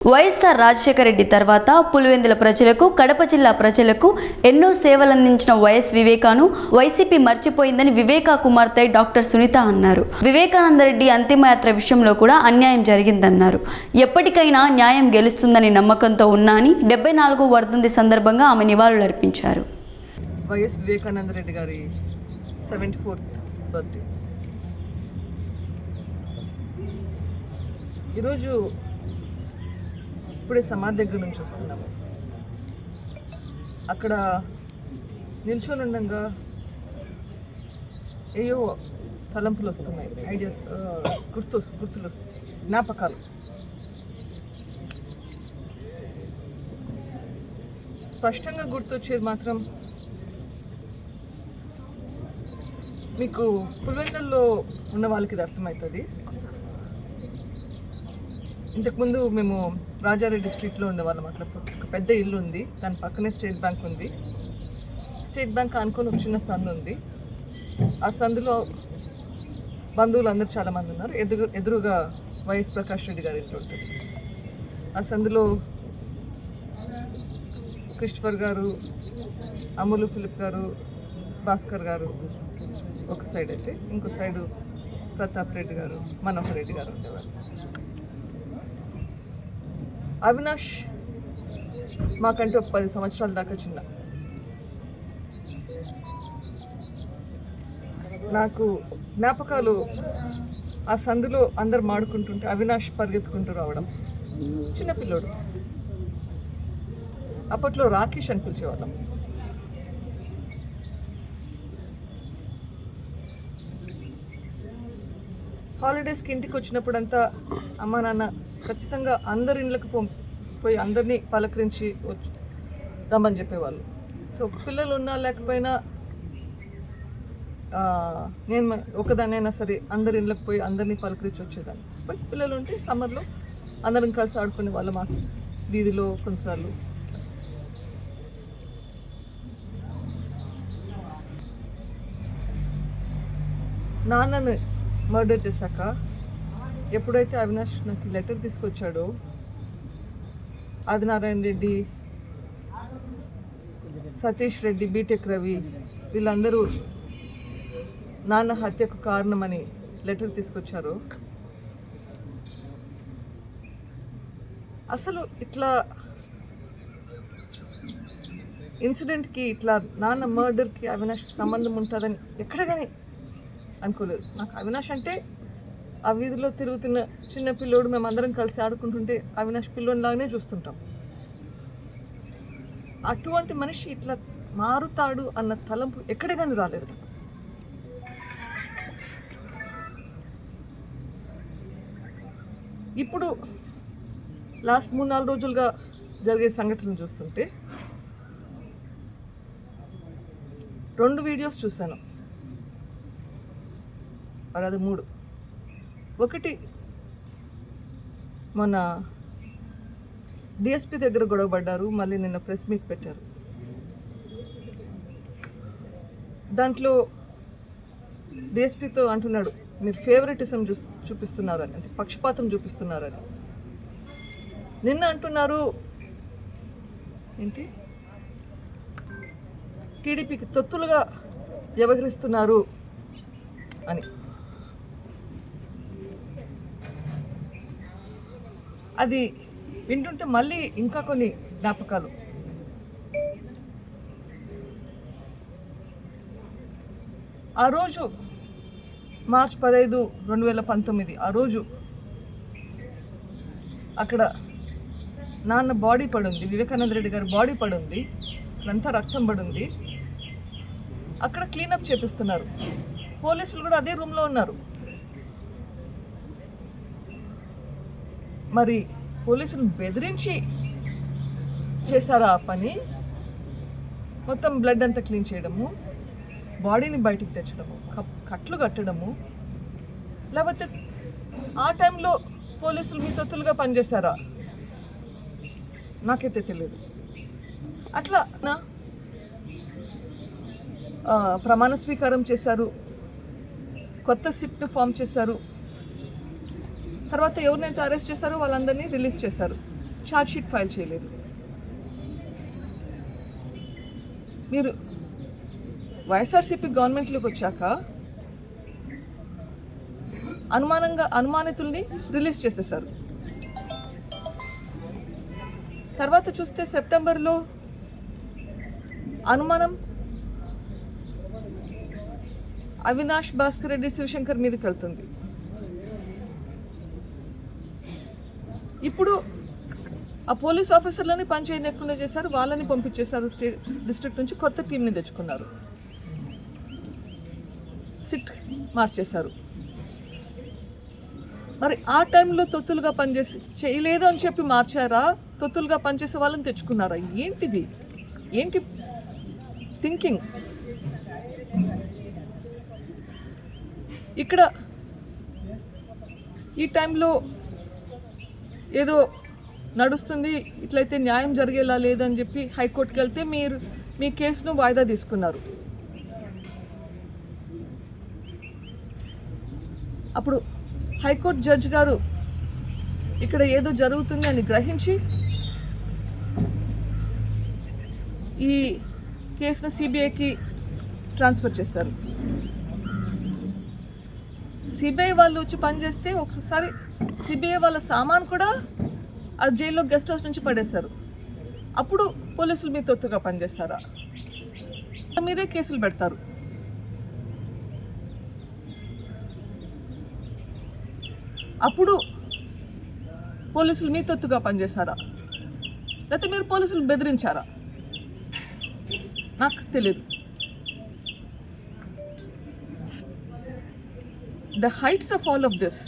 వైఎస్ఆర్ రాజశేఖర రెడ్డి తర్వాత పులివెందుల ప్రజలకు కడప జిల్లా ప్రజలకు ఎన్నో సేవలందించిన వైఎస్ వివేకాను వైసీపీ మర్చిపోయిందని వివేకా కుమార్తె డాక్టర్ సునీత అన్నారు. వివేకానందరెడ్డి అంతిమయాత్ర విషయంలో కూడా అన్యాయం జరిగిందన్నారు. ఎప్పటికైనా న్యాయం గెలుస్తుందని నమ్మకంతో ఉన్నా అని డెబ్బై నాలుగో వర్ధంతి సందర్భంగా ఆమె నివాళులర్పించారు వైఎస్ వివేకానందరెడ్డి గారి సెవెంటీ ఫోర్త్ బర్త్డే. ఈరోజు ఇప్పుడే సమాధి దగ్గర నుంచి వస్తున్నాము. అక్కడ నిల్చొని ఉండగా ఏయో తలంపులు వస్తున్నాయి ఐడియాస్ గుర్తు గుర్తులు వస్తున్నాయి జ్ఞాపకాలు. స్పష్టంగా గుర్తొచ్చేది మాత్రం మీకు పులివెందుల్లో ఉన్న వాళ్ళకి ఇది అర్థమవుతుంది. ఇంతకుముందు మేము రాజారెడ్డి స్ట్రీట్లో ఉండేవాళ్ళం అట్లా ఒక పెద్ద ఇల్లు ఉంది. దాని పక్కనే స్టేట్ బ్యాంక్ ఉంది. స్టేట్ బ్యాంక్ అనుకుని ఒక చిన్న సందు ఉంది. ఆ సందులో బంధువులు అందరూ చాలామంది ఉన్నారు. ఎదురు ఎదురుగా వైఎస్ ప్రకాష్ రెడ్డి గారి ఇంట్లో ఉంటుంది. ఆ సందులో క్రిస్టఫర్ గారు అమూలు ఫిలిప్ గారు భాస్కర్ గారు ఒక సైడ్ అయితే. ఇంకో సైడు ప్రతాప్ రెడ్డి గారు మనోహర్ రెడ్డి గారు ఉండేవారు. అవినాష్ మాకంటే ఒక పది సంవత్సరాల దాకా చిన్న. నాకు జ్ఞాపకాలు ఆ సందులో అందరు మాడుకుంటుంటే అవినాష్ పరిగెత్తుకుంటూ రావడం. చిన్నపిల్లోడు అప్పట్లో రాకేష్ అని పిలిచేవాళ్ళం. హాలిడేస్కి ఇంటికి వచ్చినప్పుడంతా అమ్మ నాన్న ఖచ్చితంగా అందరి ఇండ్లకు పో పోయి అందరినీ పలకరించి వచ్చి రమ్మని చెప్పేవాళ్ళు. సో పిల్లలు ఉన్నా లేకపోయినా నేను ఒకదానైనా సరే అందరి ఇండ్లకు పోయి అందరినీ పలకరించి వచ్చేదాన్ని. బట్ పిల్లలు ఉంటే సమ్మర్లో అందరం కలిసి ఆడుకునే వాళ్ళం ఆ వీధిలో కొన్నిసార్లు. నాన్నను మర్డర్ చేశాక ఎప్పుడైతే అవినాష్ నాకు లెటర్ తీసుకొచ్చాడో ఆదినారాయణ రెడ్డి సతీష్ రెడ్డి బీటెక్ రవి వీళ్ళందరూ నాన్న హత్యకు కారణమని లెటర్ తీసుకొచ్చారు. అసలు ఇట్లా ఇన్సిడెంట్కి ఇట్లా నాన్న మర్డర్కి అవినాష్ సంబంధం ఉంటుందని ఎక్కడ కానీ అనుకోలేదు. నాకు అవినాష్ అంటే ఆ వీధిలో తిరుగుతున్న చిన్న పిల్లోడు మేము అందరం కలిసి ఆడుకుంటుంటే అవినాష్ పిల్లోనిలాగానే చూస్తుంటాం. అటువంటి మనిషి ఇట్లా మారుతాడు అన్న తలంపు ఎక్కడ కానీ రాలేదు. ఇప్పుడు లాస్ట్ మూడు నాలుగు రోజులుగా జరిగే సంఘటనలు చూస్తుంటే రెండు వీడియోస్ చూశాను. మరి అది మూడు. ఒకటి మొన్న డిఎస్పి దగ్గర గొడవపడ్డారు మళ్ళీ నిన్న ప్రెస్ మీట్ పెట్టారు. దాంట్లో డిఎస్పితో అంటున్నాడు మీరు ఫేవరెటిజం చూ చూపిస్తున్నారని అంటే పక్షపాతం చూపిస్తున్నారని. నిన్న అంటున్నారు ఏంటి? టీడీపీకి తొత్తులుగా వ్యవహరిస్తున్నారు అని. అది వింటుంటే మళ్ళీ ఇంకా కొన్ని జ్ఞాపకాలు. ఆ రోజు మార్చ్ పదహైదు రెండు వేల పంతొమ్మిది ఆ రోజు అక్కడ నాన్న బాడీ పడుంది వివేకానంద రెడ్డి గారి బాడీ పడుంది అంతా రక్తం పడుంది. అక్కడ క్లీనప్ చేపిస్తున్నారు. పోలీసులు కూడా అదే రూమ్లో ఉన్నారు. మరి పోలీసులను బెదిరించి చేశారా ఆ పని? మొత్తం బ్లడ్ అంతా క్లీన్ చేయడము బాడీని బయటికి తెచ్చడము కప్- కట్లు కట్టడము లేకపోతే ఆ టైంలో పోలీసులు మీ తొత్తులుగా పనిచేశారా? నాకైతే తెలియదు అట్లా నా ప్రమాణ స్వీకారం చేశారు కొత్త సిట్ను ఫామ్ చేశారు తర్వాత ఎవరినైతే అరెస్ట్ చేశారో వాళ్ళందరినీ రిలీజ్ చేశారు. షీట్ ఫైల్ చేయలేదు. మీరు వైఎస్ఆర్సీపీ గవర్నమెంట్లోకి వచ్చాక అనుమానంగా అనుమానితుల్ని రిలీజ్ చేసేశారు. తర్వాత చూస్తే సెప్టెంబర్లో అనుమానం అవినాష్ భాస్కర్ రెడ్డి శివశంకర్ మీదకి వెళ్తుంది. ఇప్పుడు ఆ పోలీస్ ఆఫీసర్లని పని చేయకుండా చేశారు వాళ్ళని పంపించేశారు స్టేట్ డిస్ట్రిక్ట్ నుంచి కొత్త టీంని తెచ్చుకున్నారు. సిట్ మార్చేశారు. మరి ఆ టైంలో తొత్తులుగా పనిచేసి చేయలేదు అని చెప్పి మార్చారా? తొత్తులుగా పనిచేసే వాళ్ళని తెచ్చుకున్నారా? ఏంటిది? ఏంటి థింకింగ్? ఇక్కడ ఈ టైంలో ఏదో నడుస్తుంది ఇట్లయితే న్యాయం జరిగేలా లేదని చెప్పి హైకోర్టుకి వెళ్తే మీరు మీ కేసును వాయిదా తీసుకున్నారు. అప్పుడు హైకోర్టు జడ్జ్ గారు ఇక్కడ ఏదో జరుగుతుంది అని గ్రహించి ఈ కేసును సిబిఐకి ట్రాన్స్ఫర్ చేశారు. సిబిఐ వాళ్ళు వచ్చి పనిచేస్తే ఒకసారి సిబిఐ వాళ్ళ సామాన్ కూడా ఆ జైల్లో గెస్ట్ హౌస్ నుంచి పడేశారు. అప్పుడు పోలీసులు మీ తొత్తుగా పనిచేస్తారా? మీదే కేసులు పెడతారు. అప్పుడు పోలీసులు మీ తొత్తుగా పనిచేస్తారా? లేకపోతే మీరు పోలీసులు బెదిరించారా? నాకు తెలియదు the heights of all of this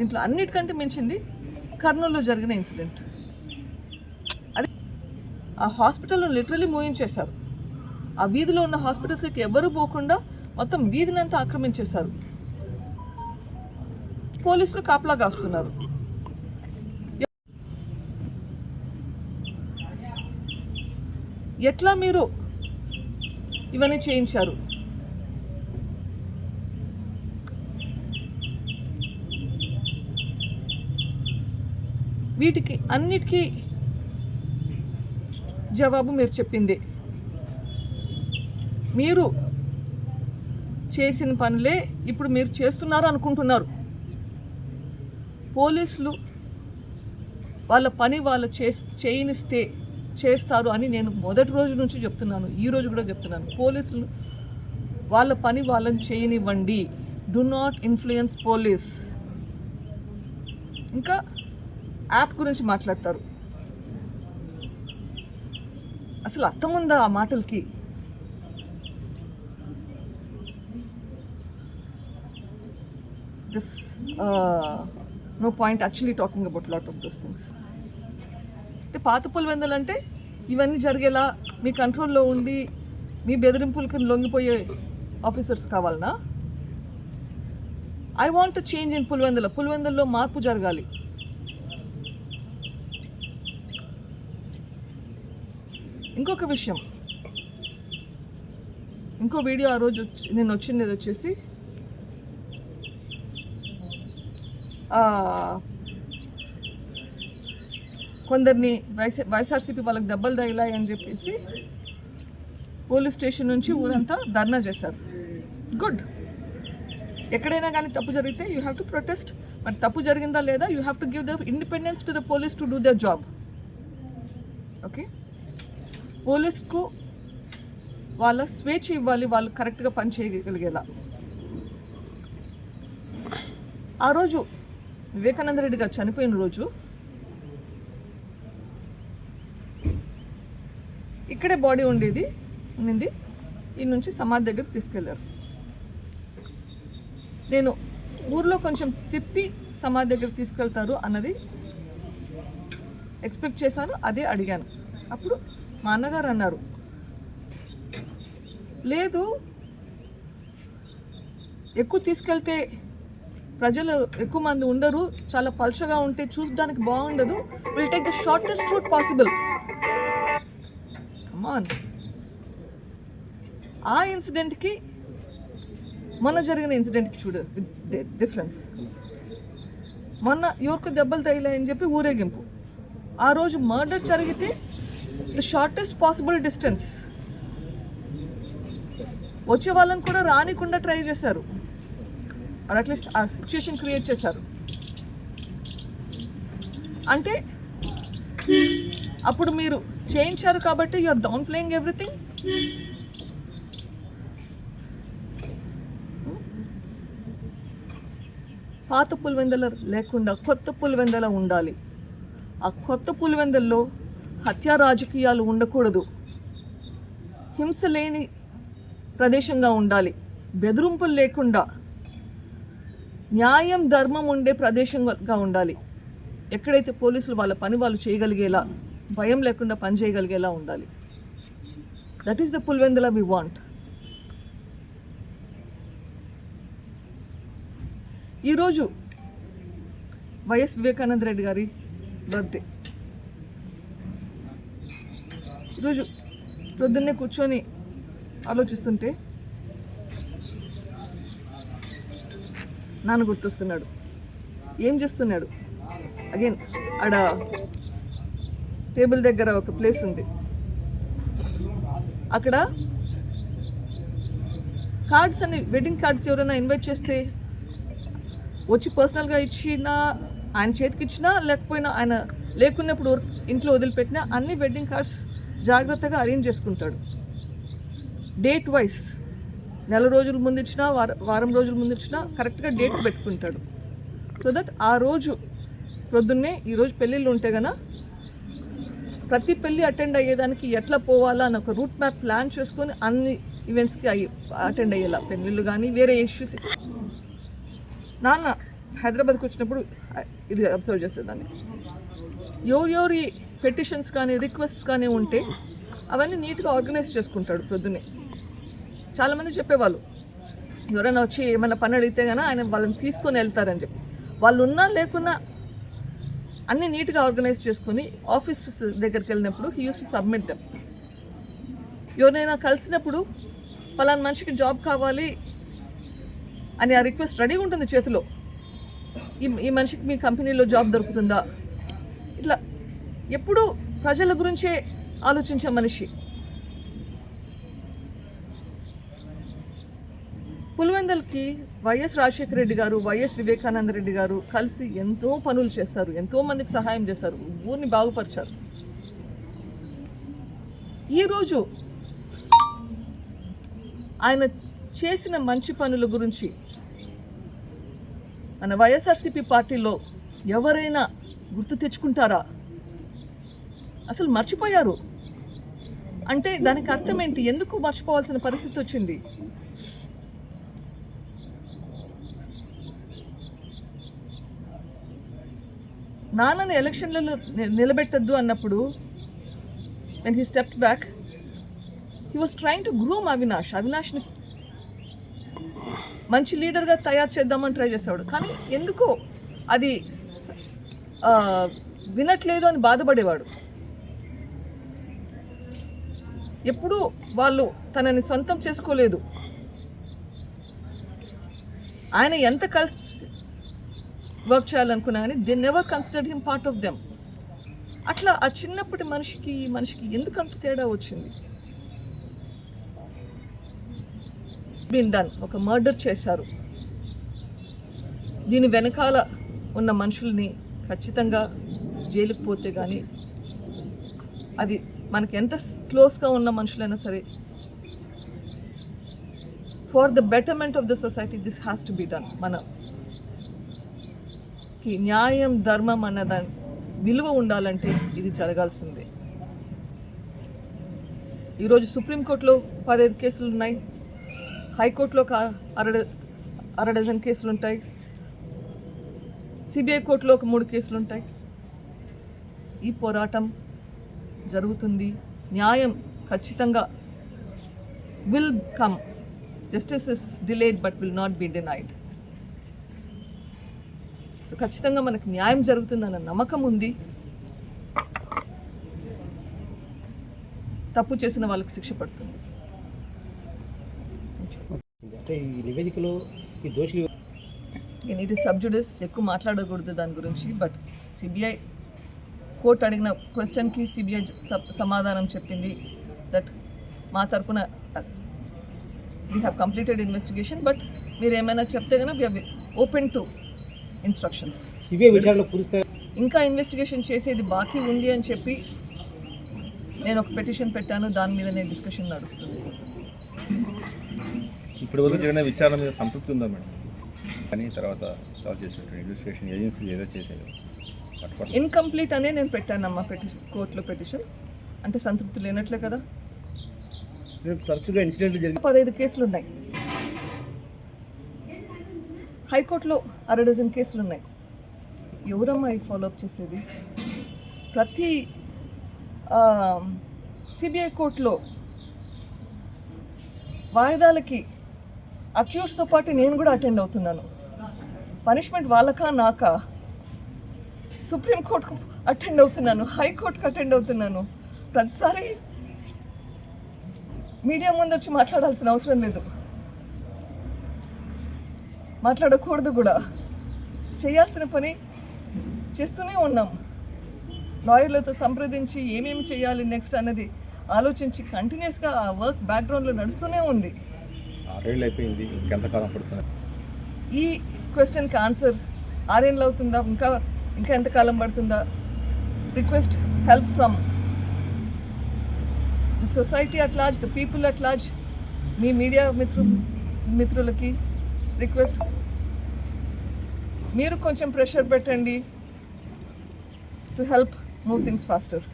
దీంట్లో అన్నిటికంటే మించింది కర్నూలులో జరిగిన ఇన్సిడెంట్. అది ఆ హాస్పిటల్ను లిటరలీ మూయించేశారు ఆ వీధిలో ఉన్న హాస్పిటల్స్కి ఎవరు పోకుండా మొత్తం వీధిని అంతా ఆక్రమించేశారు. పోలీసులు కాపలా కాస్తున్నారు. ఎట్లా మీరు ఇవన్నీ చేయించారు? వీటికి అన్నిటికీ జవాబు మీరు చెప్పింది. మీరు చేసిన పనులే ఇప్పుడు మీరు చేస్తున్నారు అనుకుంటున్నారు. పోలీసులు వాళ్ళ పని వాళ్ళు చే చేయనిస్తే చేస్తారు అని నేను మొదటి రోజు నుంచి చెప్తున్నాను. ఈ రోజు కూడా చెప్తున్నాను. పోలీసులు వాళ్ళ పని వాళ్ళని చేయనివ్వండి. డు నాట్ ఇన్ఫ్లుయెన్స్ పోలీస్ ఇంకా యాప్ గురించి మాట్లాడతారు. అసలు అర్థం ఉందా ఆ మాటలకి? This no point actually talking about lot of those things అంటే పాత పులివెందలు అంటే ఇవన్నీ జరిగేలా మీ కంట్రోల్లో ఉండి మీ బెదిరింపులకు లొంగిపోయే ఆఫీసర్స్ కావాలనా? I want change in Pulivendula. పులివెందుల్లో మార్పు జరగాలి. ఇంకొక విషయం. ఇంకో వీడియో ఆ రోజు వచ్చి నేను వచ్చింది వచ్చేసి కొందరిని వైఎస్ వైఎస్ఆర్సీపీ వాళ్ళకి దెబ్బలు తగిలాయి అని చెప్పేసి పోలీస్ స్టేషన్ నుంచి ఊరంతా ధర్నా చేశారు. గుడ్. ఎక్కడైనా కానీ తప్పు జరిగితే యూ హ్యావ్ టు ప్రొటెస్ట్. మరి తప్పు జరిగిందా లేదా? You have to give the independence to the police to do the job. Okay? పోలీస్కు వాళ్ళ స్వేచ్ఛ ఇవ్వాలి వాళ్ళు కరెక్ట్గా పని చేయగలిగేలా. ఆ రోజు వివేకానంద రెడ్డి గారు చనిపోయిన రోజు ఇక్కడే బాడీ ఉండేది ఉండింది. ఈ నుంచి సమాధి దగ్గరికి తీసుకెళ్ళారు. నేను ఊర్లో కొంచెం తిప్పి సమాధి దగ్గరికి తీసుకెళ్తారు అన్నది ఎక్స్పెక్ట్ చేశాను అదే అడిగాను. అప్పుడు మా అన్నగారు అన్నారు. లేదు ఎక్కువ తీసుకెళ్తే ప్రజలు ఎక్కువ మంది ఉండరు చాలా పల్చగా ఉంటే చూడడానికి బాగుండదు. Will take the shortest route possible come on ఆ ఇన్సిడెంట్కి మొన్న జరిగిన ఇన్సిడెంట్కి చూడు డిఫరెన్స్. మొన్న ఎవరికి దెబ్బలు తగిలాయని చెప్పి ఊరేగింపు. ఆ రోజు మర్డర్ జరిగితే ద షార్టెస్ట్ పాసిబుల్ డిస్టెన్స్ వచ్చే వాళ్ళని కూడా రానికుండా ట్రై చేశారు. అట్లీస్ట్ ఆ సిచ్యుయేషన్ క్రియేట్ చేశారు. అంటే అప్పుడు మీరు చేయించారు కాబట్టి you are downplaying everything పాత పులివెందల లేకుండా కొత్త పులివెందల ఉండాలి. ఆ కొత్త పులివెందల్లో హత్యా రాజకీయాలు ఉండకూడదు. హింస లేని ప్రదేశంగా ఉండాలి. బెదిరింపులు లేకుండా. న్యాయం ధర్మం ఉండే ప్రదేశంగా ఉండాలి. ఎక్కడైతే పోలీసులు వాళ్ళ పని వాళ్ళు చేయగలిగేలా భయం లేకుండా పని చేయగలిగేలా ఉండాలి. That is the Pulivendula we want ఈరోజు వైఎస్ వివేకానంద రెడ్డి గారి బర్త్డే ఈరోజు పొద్దున్నే కూర్చొని ఆలోచిస్తుంటే నాన్న గుర్తొస్తున్నాడు. ఏం చేస్తున్నాడు? అగైన్ ఆడ టేబుల్ దగ్గర ఒక ప్లేస్ ఉంది. అక్కడ కార్డ్స్ అని వెడ్డింగ్ కార్డ్స్ ఎవరైనా ఇన్వైట్ చేస్తే వచ్చి పర్సనల్గా ఇచ్చినా ఆయన చేతికి ఇచ్చినా లేకపోయినా ఆయన లేకున్నప్పుడు ఇంట్లో వదిలిపెట్టినా అన్ని వెడ్డింగ్ కార్డ్స్ జాగ్రత్తగా అరేంజ్ చేసుకుంటాడు. డేట్ వైస్ నెల రోజుల ముందు ఇచ్చినా వార వారం రోజుల ముందు ఇచ్చినా కరెక్ట్గా డేట్ పెట్టుకుంటాడు. సో దట్ ఆ రోజు ప్రొద్దున్నే ఈరోజు పెళ్ళిళ్ళు ఉంటే గన ప్రతి పెళ్ళి అటెండ్ అయ్యేదానికి ఎట్లా పోవాలా అని ఒక రూట్ మ్యాప్ ప్లాన్ చేసుకొని అన్ని ఈవెంట్స్కి అయ్యి అటెండ్ అయ్యేలా. పెళ్ళిళ్ళు కానీ వేరే ఇష్యూస్ నాన్న హైదరాబాద్కి వచ్చినప్పుడు ఇది అబ్జర్వ్ చేసేదాన్ని ఎవరు ఎవరి పెటిషన్స్ కానీ రిక్వెస్ట్ కానీ ఉంటే అవన్నీ నీట్గా ఆర్గనైజ్ చేసుకుంటాడు పొద్దున్నే చాలామంది చెప్పేవాళ్ళు ఎవరైనా వచ్చి ఏమైనా పని అడిగితే కానీ ఆయన వాళ్ళని తీసుకొని వెళ్తారని చెప్పి. వాళ్ళు ఉన్నా లేకున్నా అన్నీ నీట్గా ఆర్గనైజ్ చేసుకొని ఆఫీసెస్ దగ్గరికి వెళ్ళినప్పుడు he used to submit them ఎవరినైనా కలిసినప్పుడు పలానా మనిషికి జాబ్ కావాలి అని ఆ రిక్వెస్ట్ రెడీగా ఉంటుంది చేతిలో. ఈ ఈ మనిషికి మీ కంపెనీలో జాబ్ దొరుకుతుందా? ఇట్లా ఎప్పుడు ప్రజల గురించే ఆలోచించే మనిషి. పులివెందల్కి వైఎస్ రాజశేఖర రెడ్డి గారు వైఎస్ వివేకానంద రెడ్డి గారు కలిసి ఎంతో పనులు చేస్తారు ఎంతో మందికి సహాయం చేశారు ఊరిని బాగుపరిచారు. ఈరోజు ఆయన చేసిన మంచి పనుల గురించి మన వైఎస్ఆర్సీపీ పార్టీలో ఎవరైనా గుర్తు తెచ్చుకుంటారా? అసలు మర్చిపోయారు? అంటే దానికి అర్థం ఏంటి? ఎందుకు మర్చిపోవాల్సిన పరిస్థితి వచ్చింది? నాన్నని ఎలక్షన్లలో నిలబెట్టద్దు అన్నప్పుడు when he step back he was trying to groom Avinash అవినాష్ని మంచి లీడర్గా తయారు చేద్దామని ట్రై చేసేవాడు కానీ ఎందుకో అది వినట్లేదు అని బాధపడేవాడు. ఎప్పుడూ వాళ్ళు తనని సొంతం చేసుకోలేదు. ఆయన ఎంత కలిసి వర్క్ చేయాలనుకున్నా కానీ they never consider him part of them అట్లా ఆ చిన్నప్పటి మనిషికి ఈ మనిషికి ఎందుకు అంత తేడా వచ్చింది? బీన్ డన్ ఒక మర్డర్ చేశారు. దీని వెనకాల ఉన్న మనుషుల్ని ఖచ్చితంగా జైలుకు పోతే కానీ అది మనకి ఎంత క్లోజ్గా ఉన్న మనుషులైనా సరే for the betterment of the society this has to be done మనకి న్యాయం ధర్మం అన్న దాని విలువ ఉండాలంటే ఇది జరగాల్సిందే. ఈరోజు సుప్రీంకోర్టులో పదహైదు కేసులు ఉన్నాయి హైకోర్టులో ఒక అర అర డజన్ కేసులు ఉంటాయి సిబిఐ కోర్టులో ఒక మూడు కేసులు ఉంటాయి ఈ పోరాటం జరుగుతుంది. న్యాయం ఖచ్చితంగా will come justice is delayed but will not be denied so ఖచ్చితంగా మనకు న్యాయం జరుగుతుందన్న నమ్మకం ఉంది. తప్పు చేసిన వాళ్ళకి శిక్ష పడుతుంది. అంటే ఈ నివేదికలో ఈ దోషులు ఇట్ ఈస్ సబ్జుడిస్ ఎక్కువ మాట్లాడకూడదు దాని గురించి బట్ సిబిఐ కోర్టు అడిగిన క్వశ్చన్కి సిబిఐ సమాధానం చెప్పింది దట్ మా తరపున we have completed investigation but మీరు ఏమైనా చెప్తే కనుక we open to instructions CBI పూరిస్తే ఇంకా ఇన్వెస్టిగేషన్ చేసేది బాకీ ఉంది అని చెప్పి నేను ఒక పిటిషన్ పెట్టాను దాని మీద నేను డిస్కషన్ నడుస్తుంది. ఇప్పుడు వరకు జరిగిన విచారణ మీద సంతృప్తి ఉందా మేడం? కానీ తర్వాత సాల్వ్ చేసినట్టు ఇన్వెస్టిగేషన్ ఏజెన్సీ ఏదో చేసేది ఇన్కంప్లీట్ అనే నేను పెట్టానమ్మా పిటిషన్ కోర్టులో పిటిషన్. అంటే సంతృప్తి లేనట్లే కదా? తరచుగా ఇన్సిడెంట్లు జరిగి పదహైదు కేసులు ఉన్నాయి. హైకోర్టులో అర డజన్ కేసులు ఉన్నాయి. ఎవరమ్మా ఈ ఫాలోఅప్ చేసేది? ప్రతి సిబిఐ కోర్టులో వాయిదాలకి అక్యూస్తో పాటు నేను కూడా అటెండ్ అవుతున్నాను. పనిష్మెంట్ వాళ్ళకా నాకా? సుప్రీంకోర్టుకు అటెండ్ అవుతున్నాను. హైకోర్టుకు అటెండ్ అవుతున్నాను. ప్రతిసారి మీడియా ముందు వచ్చి మాట్లాడాల్సిన అవసరం లేదు. మాట్లాడకూడదు కూడా. చేయాల్సిన పని చేస్తూనే ఉన్నాం. లాయర్లతో సంప్రదించి ఏమేమి చేయాలి నెక్స్ట్ అన్నది ఆలోచించి కంటిన్యూస్గా ఆ వర్క్ బ్యాక్గ్రౌండ్లో నడుస్తూనే ఉంది. ఆరేళ్ళు అయిపోయింది ఇంకెంతకాలం పడుతుంది? ఈ క్వశ్చన్కి ఆన్సర్ ఆరేళ్ళు అవుతుందా? ఇంకా ఇంకా ఎంతకాలం పడుతుందా? Request help from the society at large the people at large me media మిత్రు మిత్రులకి రిక్వెస్ట్ మీరు కొంచెం ప్రెషర్ పెట్టండి to help move things faster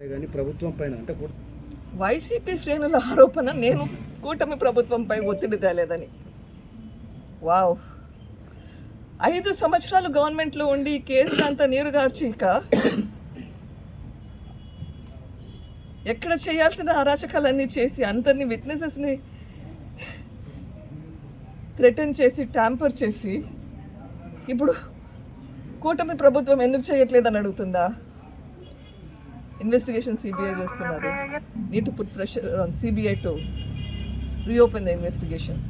కానీ ప్రభుత్వం పైన అంటే వైసీపీ శ్రేణుల ఆరోపణ నేను కూటమి ప్రభుత్వంపై ఒత్తిడి తేలేదని. వావ్. ఐదు సంవత్సరాలు గవర్నమెంట్లో ఉండి ఈ కేసులు అంతా నీరుగార్చిక ఎక్కడ చేయాల్సిన అరాచకాలన్నీ చేసి అందరినీ విట్నెసెస్ని థ్రెటన్ చేసి ట్యాంపర్ చేసి ఇప్పుడు కూటమి ప్రభుత్వం ఎందుకు చేయట్లేదని అడుగుతుందా? ఇన్వెస్టిగేషన్ సిబిఐ చేస్తున్నారు. Need to put pressure on CBI to reopen the investigation